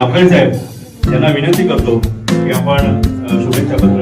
आपण साहेब त्यांना विनंती करतो की आपण शुभेच्छा पत्र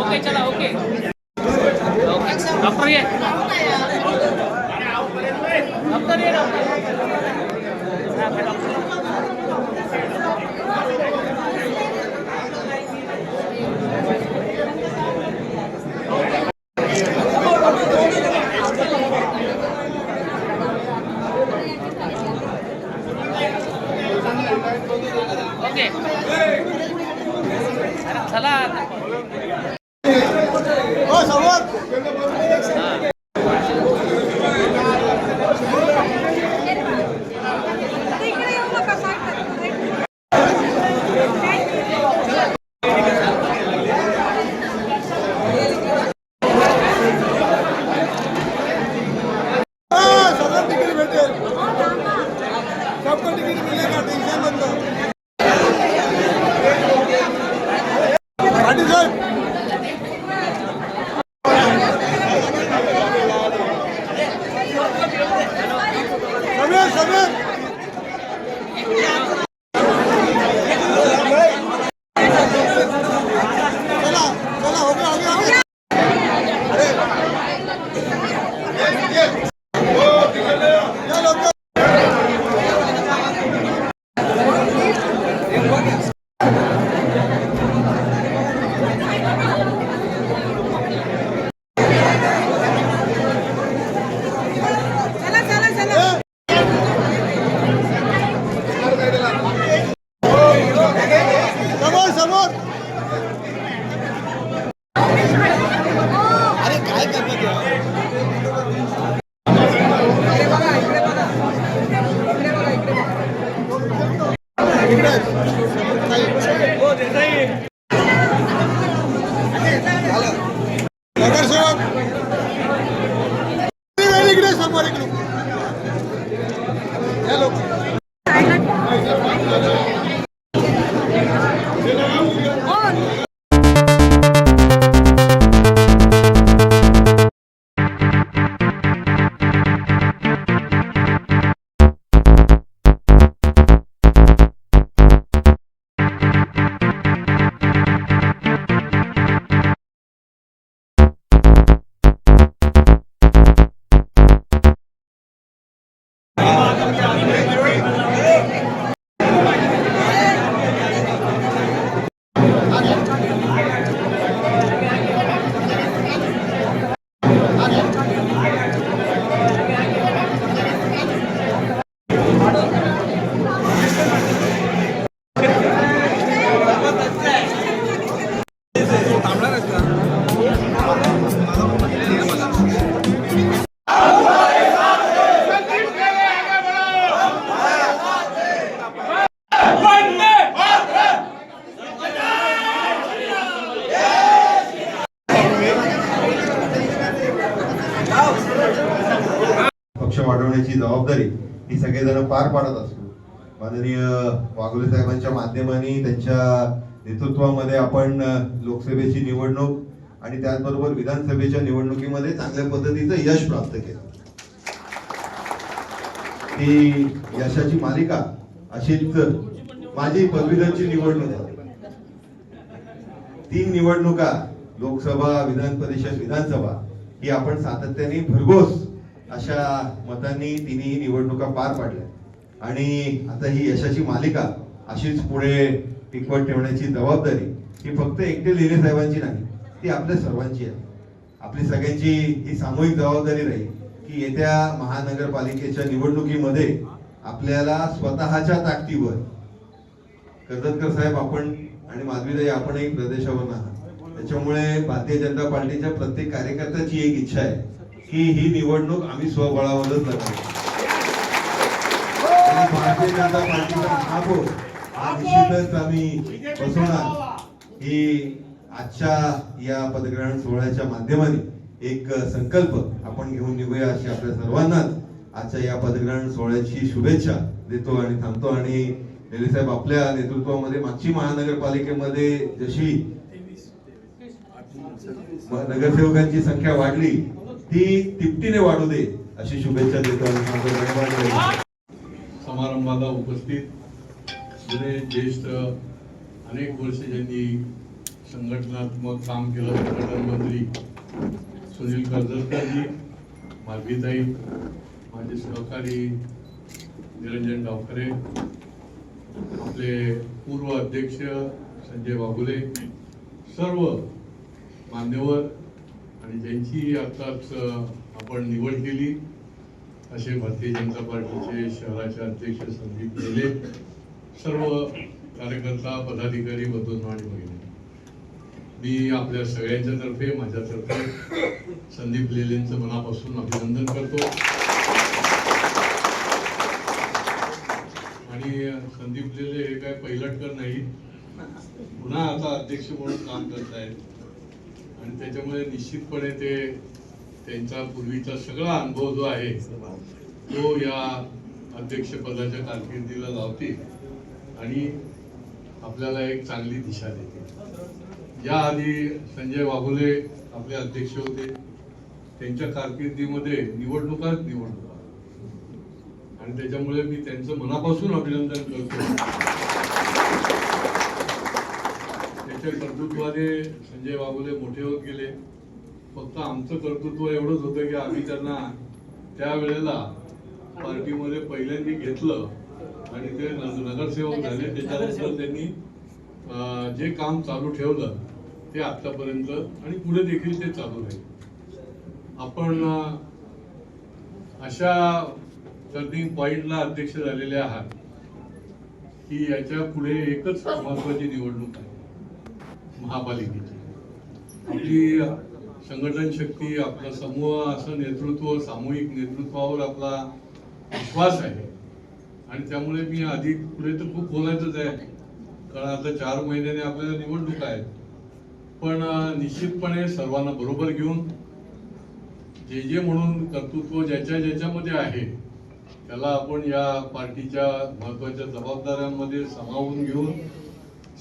ओके चला ओके डॉक्टर ये. डॉक्टर ये डॉक्टर. वाघोले साहेबांच्या माध्यमाने त्यांच्या नेतृत्वामध्ये आपण लोकसभेची निवडणूक आणि त्याचबरोबर विधानसभेच्या निवडणुकीमध्ये चांगल्या पद्धतीचं यश प्राप्त केलं. ती यशाची मालिका अशीच माझी पदवीधरची निवडणूक तीन निवडणुका लोकसभा विधान परिषद विधानसभा ही आपण सातत्याने भरघोस अशा मतांनी तिन्ही निवडणुका पार पाडल्या. आणि आता ही यशाची मालिका अशीच पुढे टिकवत ठेवण्याची जबाबदारी ही फक्त एकटे लेले साहेबांची नाही ती आपल्या सर्वांची आहे. आपली सगळ्यांची ही सामूहिक जबाबदारी राहील की येत्या महानगरपालिकेच्या निवडणुकीमध्ये आपल्याला स्वतःच्या ताकदीवर कर्जतकर साहेब आपण आणि माधवीदाई आपण एक प्रदेशावर आहात. त्याच्यामुळे भारतीय जनता पार्टीच्या प्रत्येक कार्यकर्त्याची एक इच्छा आहे की ही निवडणूक आम्ही स्वबळावरच लढवू. भारतीय जनता पार्टीचा महापौर निश्चितच आम्ही बसवणार ही आजच्या या पदग्रहण सोहळ्याच्या माध्यमाने एक संकल्प आपण घेऊन निघूया अशी आपल्या सर्वांनाच आजच्या या पदग्रहण सोहळ्याची शुभेच्छा देतो आणि थांबतो. आणि साहेब आपल्या नेतृत्वामध्ये मागची महानगरपालिकेमध्ये जशी नगरसेवकांची संख्या वाढली ती तिपटीने वाढू दे अशी शुभेच्छा देतो समारंभाला उपस्थित जुने ज्येष्ठ अनेक वर्ष ज्यांनी संघटनात्मक काम केलं. संघटन मंत्री सुनील कर्जतकरजी माधवीताई माझे सहकारी निरंजन गावकरे आपले पूर्व अध्यक्ष संजय बाबुले सर्व मान्यवर आणि ज्यांची आत्ताच आपण निवड केली असे भारतीय जनता पार्टीचे शहराचे अध्यक्ष संदीप गेले सर्व कार्यकर्ता पदाधिकारी बंधू आणि भगिनी मी आपल्या सगळ्यांच्या तर्फे माझ्यातर्फे संदीप लेलेंचं मनापासून अभिनंदन करतो. आणि संदीप लेले हे काय पैलटकर नाही. पुन्हा आता अध्यक्ष म्हणून काम करत आहेत. आणि त्याच्यामुळे निश्चितपणे ते त्यांचा पूर्वीचा सगळा अनुभव जो आहे तो या अध्यक्षपदाच्या कारकिर्दीला लावतील. आणि आपल्याला एक चांगली दिशा देते. याआधी संजय वाघुले आपले अध्यक्ष होते. त्यांच्या कारकिर्दीमध्ये निवडणुकाच निवडणुका आणि त्याच्यामुळे मी त्यांचं मनापासून अभिनंदन करतो. त्याच्या कर्तृत्वाने संजय बाबुले मोठे होत गेले. फक्त आमचं कर्तृत्व एवढंच होतं की आम्ही त्यांना त्यावेळेला पार्टीमध्ये पहिल्यांदा घेतलं. आणि ते नगरसेवक झाले त्याच्यानंतर त्यांनी जे काम चालू ठेवलं ते आतापर्यंत आणि पुढे देखील ते चालू राहील. आपण अशा टर्निंग पॉइंटला अध्यक्ष झालेले आहात की याच्यापुढे एकच महत्वाची निवडणूक आहे महापालिकेची. आपली संघटन शक्ती आपला समूह असं नेतृत्व सामूहिक नेतृत्वावर आपला विश्वास आहे. आणि त्यामुळे मी आधी पुढे तर खूप बोलायचंच आहे. कारण आता चार महिन्याने आपल्याला निवडणूक आहेत पण निश्चितपणे सर्वांना बरोबर घेऊन जे जे म्हणून कर्तृत्व ज्याच्या ज्याच्यामध्ये आहे त्याला आपण या पार्टीच्या महत्त्वाच्या जबाबदाऱ्यांमध्ये सामावून घेऊन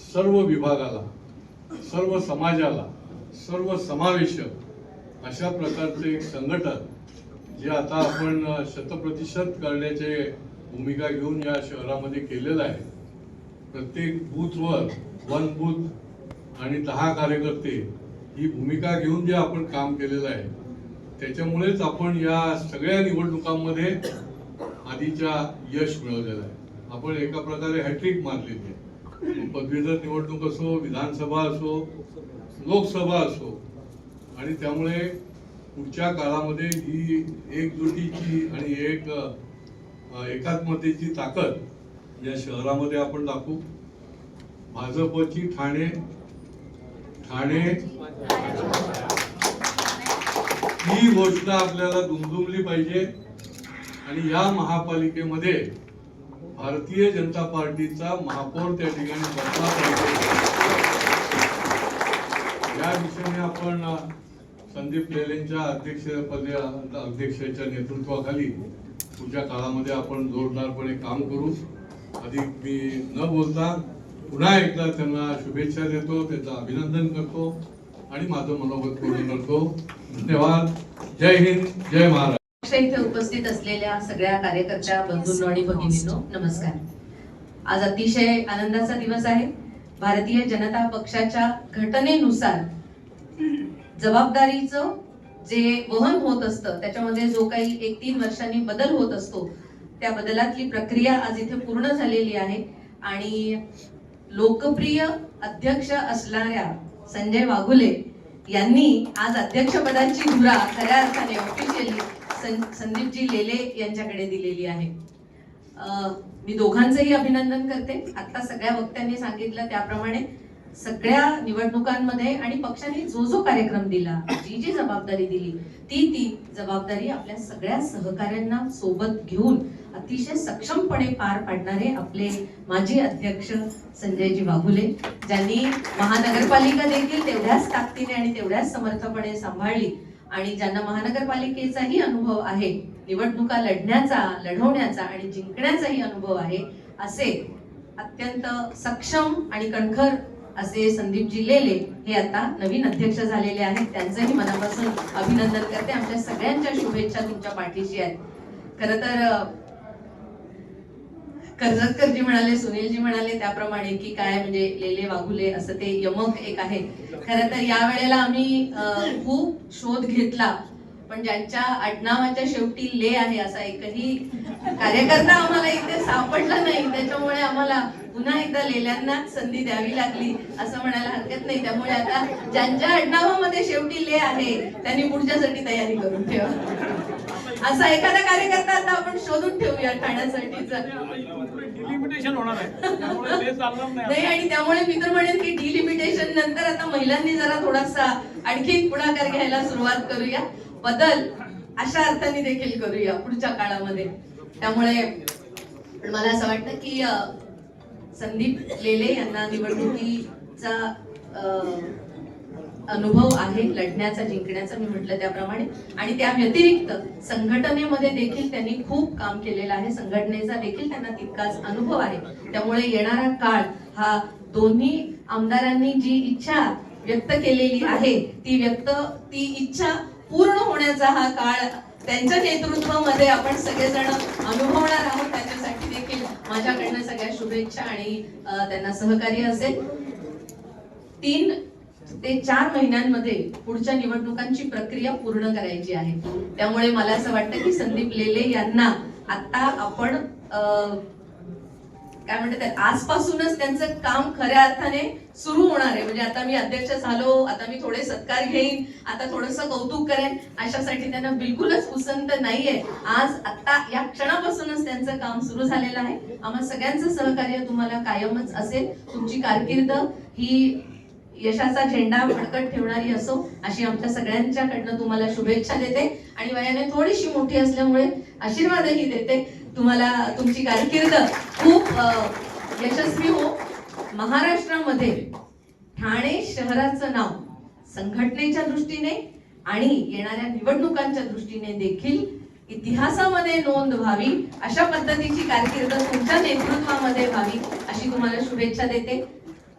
सर्व विभागाला सर्व समाजाला सर्व समावेशक अशा प्रकारचे एक संघटन जे आता आपण शतप्रतिशत करण्याचे भूमिका घेऊन या शहरामध्ये केलेलं आहे. प्रत्येक बूथवर वन बूथ आणि दहा कार्यकर्ते ही भूमिका घेऊन जे आपण काम केलेलं आहे. त्याच्यामुळेच आपण या सगळ्या निवडणुकांमध्ये आधीच्या यश मिळवलेलं आहे. आपण एका प्रकारे हॅट्रिक मारलेली आहे. पदवीधर निवडणूक असो विधानसभा असो लोकसभा असो आणि त्यामुळे पुढच्या काळामध्ये ही एकजुटीची आणि एक एकात्मतेची ताकद या शहरामध्ये आपण दाखवू. भाजपची ठाणे ठाणे. ही घोषणा आपल्याला दुमदुमली पाहिजे. आणि या महापालिकेमध्ये भारतीय जनता पार्टीचा महापौर त्या ठिकाणी बसला पाहिजे. या दिशेने आपण संदीप लेलेंच्या अध्यक्षपदी अध्यक्षाच्या नेतृत्वाखाली पुढच्या काळामध्ये आपण जोरदारपणे काम करू. अधिक मी न बोलता पुन्हा एकदा त्यांना शुभेच्छा देतो त्यांचं अभिनंदन करतो आणि माझं मनोगत पूर्ण करतो. धन्यवाद. जय हिंद जय महाराष्ट्र. इथे उपस्थित असलेल्या सगळ्या कार्यकर्त्या बंधूंनो आणि भगिनींनो नमस्कार. आज अतिशय आनंदाचा दिवस आहे. भारतीय जनता पक्षाच्या घटनेनुसार जबाबदारीचं जे वहन होत असतं त्याच्यामध्ये जो काही एक तीन वर्षांनी बदल होत असतो त्या बदलातली प्रक्रिया आज इथे पूर्ण झालेली आहे. आणि लोकप्रिय अध्यक्ष असणाऱ्या संजय वाघुले यांनी आज अध्यक्षपदाची धुरा खऱ्या अर्थाने ऑफिशियली संदीपजी लेले यांच्याकडे दिलेली आहे. अं, मी दोघांचंही अभिनंदन करते. आता सगळ्या वक्त्यांनी सांगितलं त्याप्रमाणे. सगळ्या निवडणुकांमध्ये आणि पक्षाने जो जो कार्यक्रम दिला जी जी जबाबदारी दिली ती ती जबाबदारी आपल्या सगळ्या सहकाऱ्यांना सोबत घेऊन अतिशय सक्षमपणे पार पाडणारे आपले माजी अध्यक्ष संजयजी वाघुले ज्यांनी महानगरपालिका देखील तेवढ्याच ताकदीने आणि तेवढ्याच समर्थपणे सांभाळली. आणि ज्यांना महानगरपालिकेचाही अनुभव आहे निवडणुका लढण्याचा लढवण्याचा आणि जिंकण्याचाही अनुभव आहे असे अत्यंत सक्षम आणि कणखर असे संदीपजी लेले हे आता नवीन अध्यक्ष झालेले आहेत. त्यांचंही मनापासून अभिनंदन करते. आमच्या सगळ्यांच्या शुभेच्छा तुमच्या पाठीशी आहेत. खर तर कर्जतकरजी म्हणाले सुनीलजी म्हणाले त्याप्रमाणे की काय म्हणजे लेले वाघुले असं ते यमक एक आहे. खरं तर या वेळेला आम्ही खूप शोध घेतला. पण ज्यांच्या आडनावाच्या शेवटी ले आहे असा एकही कार्यकर्ता आम्हाला इथे सापडला नाही. त्याच्यामुळे आम्हाला पुन्हा एकदा लेल्यांनाच संधी द्यावी लागली असं म्हणायला हरकत नाही. त्यामुळे आता ज्यांच्या आडनावामध्ये शेवटी ले आहे त्यांनी पुढच्यासाठी तयारी करून ठेवा. असा एखादा कार्यकर्ता आता आपण शोधून ठेवूया ठाण्यासाठीचा नाही. आणि त्यामुळे मी तर म्हणेन की डिलिमिटेशन नंतर आता महिलांनी जरा थोडासा आणखीन पुढाकार घ्यायला सुरुवात करूया. बदल अशा अर्थाने देखील करूया पुढच्या काळामध्ये. त्यामुळे मला असं वाटतं की संदीप लेले यांना निवडणुकीचा अनुभव आहे लढण्याचा जिंकण्याचा मी म्हटलं त्याप्रमाणे. आणि त्या व्यतिरिक्त संघटनेमध्ये देखील त्यांनी खूप काम केलेलं आहे. संघटनेचा देखील त्यांना तितकाच अनुभव आहे. त्यामुळे येणारा काळ हा दोन्ही आमदारांनी जी इच्छा व्यक्त केलेली आहे ती व्यक्त ती इच्छा पूर्ण होण्याचा हा काळ त्यांच्या नेतृत्वामध्ये आपण सगळेजण अनुभवणार आहोत. त्याच्यासाठी देखील माझ्याकडनं सगळ्या शुभेच्छा आणि त्यांना सहकार्य असेल. तीन ते चार महिन्यांमध्ये पुढच्या निवडणुकांची प्रक्रिया पूर्ण करायची आहे. त्यामुळे मला असं वाटतं की संदीप लेले यांना आता आपण अं, काय म्हणतात आजपासूनच त्यांचं काम खऱ्या अर्थाने सुरू होणार आहे. म्हणजे आता मी अध्यक्ष झालो आता मी थोडे सत्कार घेईन आता थोडस कौतुक करेन अशासाठी त्यांना बिलकुलच उसंत नाहीये. आज आता या क्षणापासूनच त्यांचं काम सुरू झालेलं आहे. आम्हा सगळ्यांचं सहकार्य तुम्हाला कायमच असेल. तुमची कारकीर्द ही यशाचा झेंडा फडकट ठेवणारी असो अशी आमच्या सगळ्यांच्याकडनं तुम्हाला शुभेच्छा देते. आणि वयाने थोडीशी मोठी असल्यामुळे आशीर्वादही देते. तुम्हाला तुमची कारकीर्द खूप यशस्वी हो. महाराष्ट्रामध्ये ठाणे शहराचं नाव संघटनेच्या दृष्टीने आणि येणाऱ्या निवडणुकांच्या दृष्टीने देखील इतिहासामध्ये नोंद व्हावी. अशा पद्धतीची कारकीर्द तुमच्या नेतृत्वामध्ये व्हावी अशी तुम्हाला शुभेच्छा देते.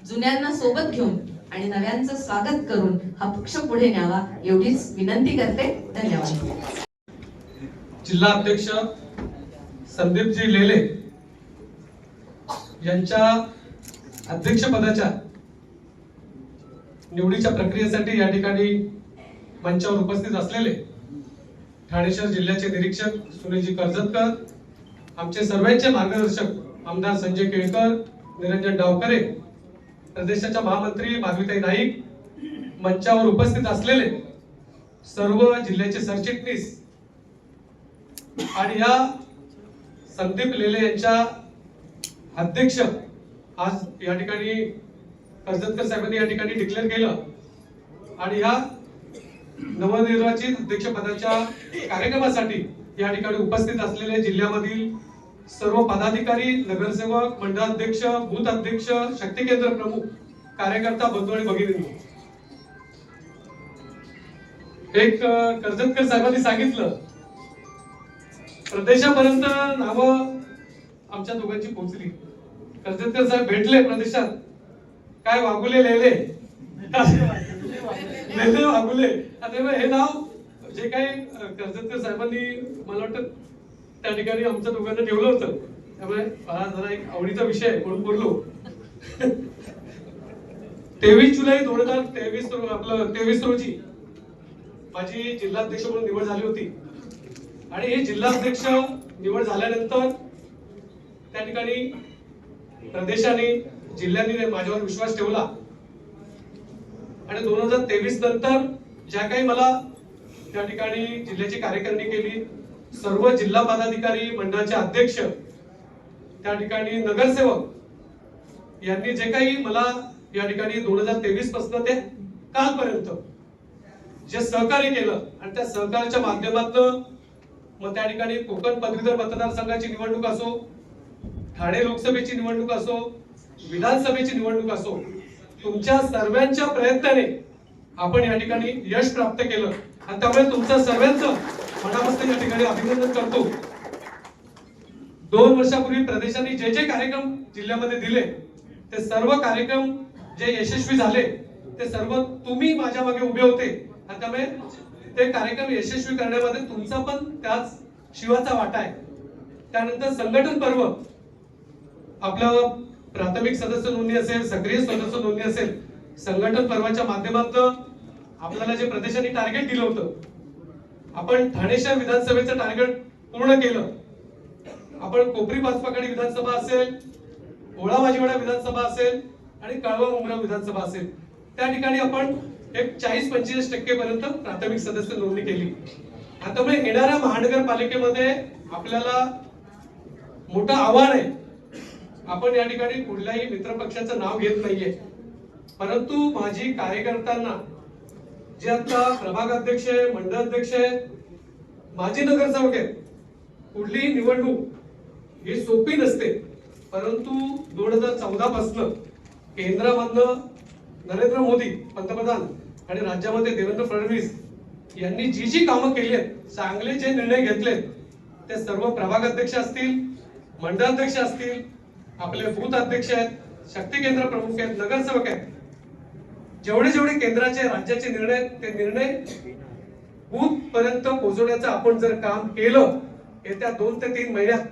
जुन्यांना सोबत घेऊन आणि नव्यांचं स्वागत करून हा पक्ष पुढे न्यावा एवढीच विनंती करते. धन्यवाद. जिल्हा अध्यक्ष संदीपजी लेले यांच्या अध्यक्षपदाच्या निवडीच्या प्रक्रियेसाठी या ठिकाणी मंचावर उपस्थित असलेले ठाणे शहर जिल्ह्याचे निरीक्षक सुनीलजी कर्जतकर आमचे सर्वांचे मार्गदर्शक आमदार संजय केळकर निरंजन डावकरे प्रदेशाच्या महामंत्री माधवीताई नाईक मंचावर उपस्थित असलेले सर्व जिल्ह्याचे सरचिटणीस आणि या संदीप लेले यांच्या अध्यक्ष आज या ठिकाणी कर्जतकर साहेबांनी या ठिकाणी डिक्लेअर केलं. आणि या नवनिर्वाचित अध्यक्षपदाच्या कार्यक्रमासाठी या ठिकाणी उपस्थित असलेले जिल्ह्यामधील सर्व पदाधिकारी नगरसेवक मंडळाध्यक्ष बूथ अध्यक्ष शक्ती केंद्र प्रमुख कार्यकर्ता बंधू आणि भगिनी एक कर्जतकर साहेबांनी सांगितलं प्रदेशापर्यंत नावं आमच्या दोघांची पोहोचली. कर्जतकर साहेब भेटले प्रदेशात. काय वागुले लेले? लेले वागुले. आता हे नाव जे काही कर्जतकर साहेबांनी मला वाटतं त्या ठिकाणी आमच्या दोघांना ठेवलं होतं. त्यामुळे हा जरा एक आवडीचा विषय म्हणून बोललो. तेवीस जुलै दोन हजार तेवीस आपलं तेवीस रोजी माझी जिल्हाध्यक्ष म्हणून निवड झाली होती. आणि हे जिल्हाध्यक्ष निवड झाल्यानंतर त्या ठिकाणी प्रदेशाने जिल्ह्यांनी माझ्यावर विश्वास ठेवला. आणि दोन हजार तेवीस नंतर ज्या काही मला त्या ठिकाणी जिल्ह्याची कार्यकारिणी केली सर्व जिल्हा पदाधिकारी मंडळाचे अध्यक्ष त्या ठिकाणी नगरसेवक यांनी जे काही मला या ठिकाणी दोन हजार तेवीसपासून ते कालपर्यंत जे सहकार्य केलं आणि त्या सहकार्याच्या माध्यमातून मग त्या ठिकाणी कोकण पदवीधर मतदारसंघाची निवडणूक असो ठाणे लोकसभेची निवडणूक असो विधानसभेची निवडणूक असो तुमच्या सर्वांच्या प्रयत्नाने आपण या ठिकाणी यश प्राप्त केलं. आणि त्यामुळे तुमचं सर्वांचं मनापासून या ठिकाणी अभिनंदन करतो. दोन वर्षापूर्वी प्रदेशाने जे जे कार्यक्रम जिल्ह्यामध्ये दिले ते सर्व कार्यक्रम जे यशस्वी झाले ते सर्व तुम्ही माझ्या मागे उभे होते. आणि त्यामुळे ते कार्यक्रम यशस्वी करण्यामध्ये तुमचा पण त्याच शिवाचा वाटा आहे. त्यानंतर संघटन पर्व. आपलं प्राथमिक सदस्य नोंदणी असेल सक्रिय सदस्य नोंदणी असेल संघटन पर्वाच्या माध्यमातून आपल्याला जे प्रदेशाने टार्गेट दिलं होतं आपण ठाणे शहर विधानसभेचं टार्गेट पूर्ण केलं. आपण कोपरी पाचपाकडी विधानसभा असेल ओळा माजीवाडा विधानसभा असेल आणि कळवा उमराव विधानसभा असेल. त्या ठिकाणी आपण एक चाळीस पंचेचाळीस टक्के पर्यंत प्राथमिक सदस्य नोंदणी केली. आता त्यामुळे येणाऱ्या महानगरपालिकेमध्ये आपल्याला मोठं आव्हान आहे. आपण या ठिकाणी कुठल्याही मित्रपक्षाचं नाव घेत नाहीये. परंतु माझी कार्यकर्त्यांना जे आता प्रभाग अध्यक्ष आहे मंडळ अध्यक्ष आहे माजी नगरसेवक आहेत कुठलीही निवडणूक ही सोपी नसते. परंतु दोन हजार चौदा पासन केंद्रामधनं नरेंद्र मोदी पंतप्रधान आणि राज्यामध्ये देवेंद्र फडणवीस यांनी जी जी कामं केली आहेत चांगले जे निर्णय घेतलेत ते सर्व प्रभाग अध्यक्ष असतील मंडळाध्यक्ष असतील आपले बूथ अध्यक्ष आहेत शक्ती केंद्र प्रमुख आहेत नगरसेवक आहेत. जेवढे जेवढे केंद्राचे राज्याचे निर्णय ते निर्णय बूथ पर्यंत पोहोचवण्याचं आपण जर काम केलं येत्या दोन ते तीन महिन्यात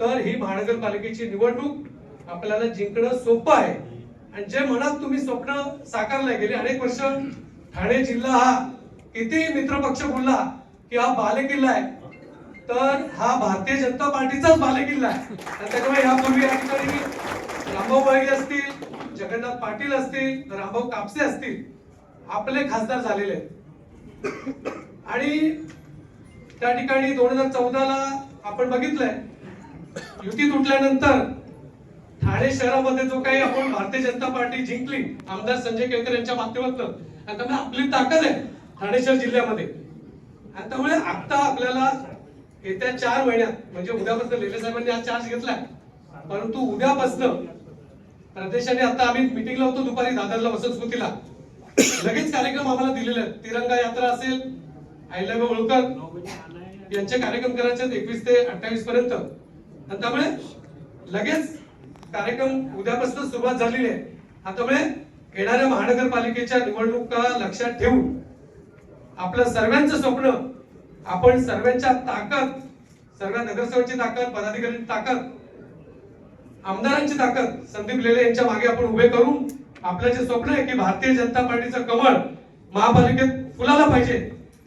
तर ही महानगरपालिकेची निवडणूक आपल्याला जिंकणं सोपं आहे. आणि जे मनात तुम्ही स्वप्न साकारले गेले अनेक वर्ष ठाणे जिल्हा हा किती मित्रपक्ष बोलला की हा बालेकिल्ला आहे. तर हा भारतीय जनता पार्टीचाच बालेकिल्ला आहे. आणि त्याच्यामुळे यापूर्वी या ठिकाणी रामभाऊ बाळगे असतील जगन्नाथ पाटील असतील रामभाऊ कापसे असतील आपले खासदार झालेले आहेत. आणि त्या ठिकाणी दोन हजार चौदाला आपण बघितलंय युती तुटल्यानंतर ठाणे शहरामध्ये जो काही आपण भारतीय जनता पार्टी जिंकली आमदार संजय केळकर यांच्या माध्यमातून आणि त्यामुळे आपली ताकद आहे ठाणे शहर जिल्ह्यामध्ये. आणि त्यामुळे आता आपल्याला येत्या चार महिन्यात म्हणजे उद्यापासून लेले साहेबांनी आज चार्ज घेतलाय परंतु उद्यापासून प्रदेशाने आता आम्ही मिटिंगला होतो दुपारी दादरला वसंत स्मृतीला लगेच कार्यक्रम आम्हाला दिलेले आहेत. तिरंगा यात्रा असेल आईलाबा होळकर यांचे कार्यक्रम करायचे एकवीस ते अठ्ठावीस पर्यंत. आणि त्यामुळे लगेच कार्यक्रम उद्यापासून सुरुवात झालेली आहे. आणि त्यामुळे येणाऱ्या महानगरपालिकेच्या निवडणुका लक्षात ठेवून आपलं सर्वांचं स्वप्न आपण सर्वांच्या ताकद सर्व नगरसेवकांची ताकद पदाधिकाऱ्यांची ताकद आमदारांची ताकद संदीप लेले यांच्या मागे आपण उभे करून आपलं जे स्वप्न आहे की भारतीय जनता पार्टीचं कमळ महापालिकेत फुलाला पाहिजे.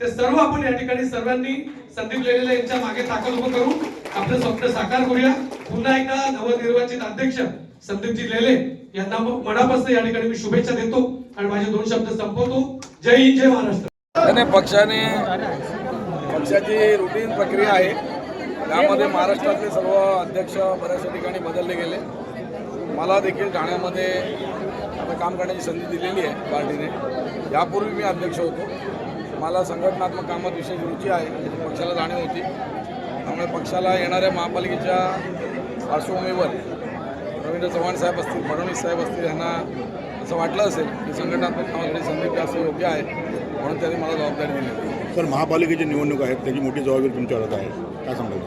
ते सर्व आपण या ठिकाणी सर्वांनी संदीप लेले यांच्या मागे ताकद उभं करून आपलं स्वप्न साकार करूया. पुन्हा एकदा नवनिर्वाचित अध्यक्ष संदीपजी लेले यांना मनापासून या ठिकाणी मी शुभेच्छा देतो आणि माझे दोन शब्द संपवतो. जय हिंद जय महाराष्ट्र. पक्षाने पक्षाची रुटीन प्रक्रिया आहे. त्यामध्ये महाराष्ट्रातले सर्व अध्यक्ष बऱ्याचशा ठिकाणी बदलले गेले. मला देखील ठाण्यामध्ये आता काम करण्याची संधी दिलेली आहे पार्टीने. यापूर्वी मी अध्यक्ष होतो. मला संघटनात्मक कामात विशेष रुची आहे. पक्षाला जाणीव होती. त्यामुळे पक्षाला येणाऱ्या महापालिकेच्या पार्श्वभूमीवर रवींद्र चव्हाण साहेब असतील फडणवीस साहेब असतील यांना असं वाटलं असेल की संघटनात्मक कामासाठी संदीप जास्त योग्य आहे म्हणून त्यांनी मला जबाबदारी दिली. सर महापालिकेची निवडणूक आहेत त्याची मोठी जबाबदारी तुमच्यावर आहे. काय सांगाल?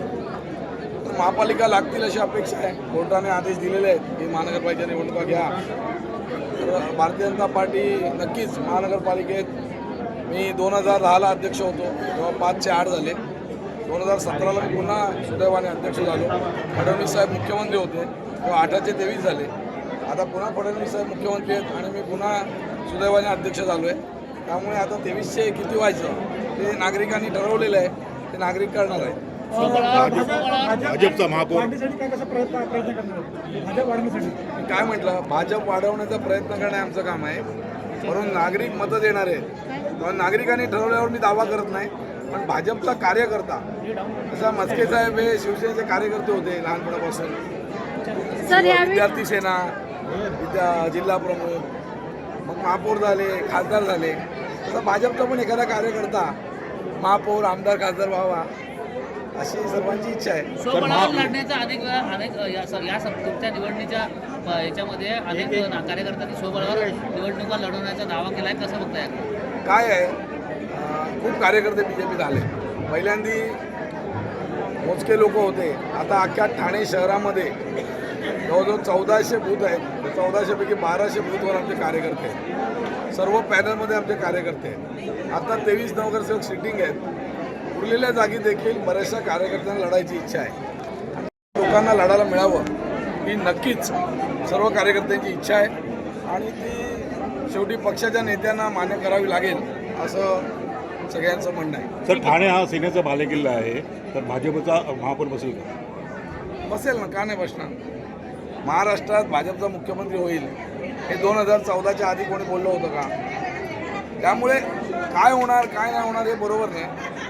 तर महापालिका लागतील अशी अपेक्षा आहे. कोर्टाने आदेश दिलेले आहेत की महानगरपालिका निवडणुका घ्या. तर भारतीय जनता पार्टी नक्कीच महानगरपालिकेत मी दोन हजार दहाला अध्यक्ष होतो तेव्हा पाचचे आठ झाले. दोन हजार सतराला मी पुन्हा सुदैवाने अध्यक्ष झालो. फडणवीस साहेब मुख्यमंत्री होते. तेव्हा आठाचे तेवीस झाले. आता पुन्हा फडणवीस साहेब मुख्यमंत्री आहेत आणि मी पुन्हा सुदैवाने अध्यक्ष झालो आहे त्यामुळे आता तेवीसशे किती व्हायचं ते नागरिकांनी ठरवलेलं आहे. ते नागरिक करणार आहेत. भाजपचा महापौर. काय म्हटलं? भाजप वाढवण्याचा प्रयत्न करणे आमचं काम आहे. म्हणून नागरिक मतं देणार आहेत. पण नागरिकांनी ठरवल्यावर मी दावा करत नाही. पण भाजपचा कार्यकर्ता जसा मस्के साहेब हे शिवसेनेचे कार्यकर्ते होते लहानपणापासून. सर विद्यार्थी सेना विद्या जिल्हा प्रमुख मग महापौर झाले खासदार झाले. तसा भाजपचा पण एखादा कार्यकर्ता महापौर आमदार खासदार व्हावा अशी सर्वांची इच्छा आहे. स्वबळावर लढण्याचा अनेक वेळा अनेक या स- या सम- तुमच्या निवडणुकीच्या अ, याच्यामध्ये अनेक ना- कार्यकर्त्यांनी स्वबळावर निवडणुका लढवण्याचा दावा केलाय कसं बघताय? काय आहे? अं, खूप कार्यकर्ते बी जे पीत आले पहिल्यांदी मोजके लोक होते. आता अख्ख्या ठाणे शहरामध्ये जवळजवळ चौदाशे बूथ आहेत. चौदाशेपैकी बाराशे बूथवर आमचे कार्यकर्ते आहेत. सर्व पॅनलमध्ये आमचे कार्यकर्ते आहेत. आता तेवीस नगरसेवक सिटिंग आहेत. उरलेल्या जागी देखील बऱ्याचशा कार्यकर्त्यांना लढायची इच्छा आहे. लोकांना लढायला मिळावं ही नक्कीच सर्व कार्यकर्त्यांची इच्छा आहे. आणि ती शेवटी पक्षाच्या नेत्यांना मान्य करावी लागेल असं सगळ्यांचं म्हणणं आहे. सर ठाणे हा सेनेचा बालेकिल्ला आहे. तर भाजपचा महापौर बसेल का? बसेल ना का नाही बसणार? महाराष्ट्रात भाजपचा मुख्यमंत्री होईल. हे दोन हजार चौदाच्या आधी कोणी बोललं होतं का? त्यामुळे काय होणार काय नाही होणार हे बरोबर नाही.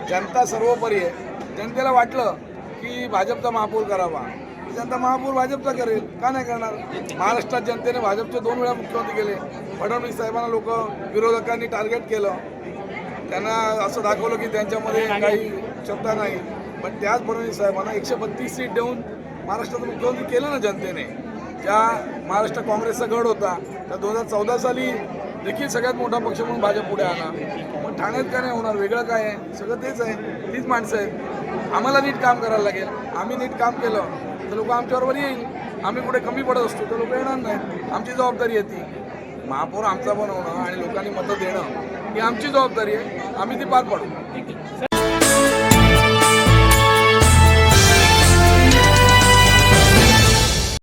जनता सर्वोपरी आहे. जनतेला वाटलं की भाजपचा महापौर करावा. जनता महापौर भाजपचा करेल का नाही करणार? महाराष्ट्रात जनतेने भाजपचे दोन वेळा मुख्यमंत्री केले. फडणवीस साहेबांना लोक विरोधकांनी टार्गेट केलं. त्यांना असं दाखवलं की त्यांच्यामध्ये काही क्षमता नाही. पण त्याच फडणवीस साहेबांना एकशे बत्तीस सीट देऊन महाराष्ट्राचं मुख्यमंत्री केलं ना जनतेने. ज्या महाराष्ट्र काँग्रेसचा गड होता त्या दोन हजार चौदा साली देखील सगळ्यात मोठा पक्ष म्हणून भाजप पुढे आला. मग ठाण्यात काय नाही होणार? वेगळं काय आहे? सगळं तेच आहे. तीच माणसं आहेत. आम्हाला नीट काम करायला लागेल. आम्ही नीट काम केलं तर लोक आमच्याबरोबर येईल. आम्ही कुठे कमी पडत असतो तर लोक येणार नाही आमची जबाबदारी आहे ती. महापौर आमचा बनवणं आणि लोकांनी मतं देणं ही आमची जबाबदारी आहे. आम्ही ती पार पाडू.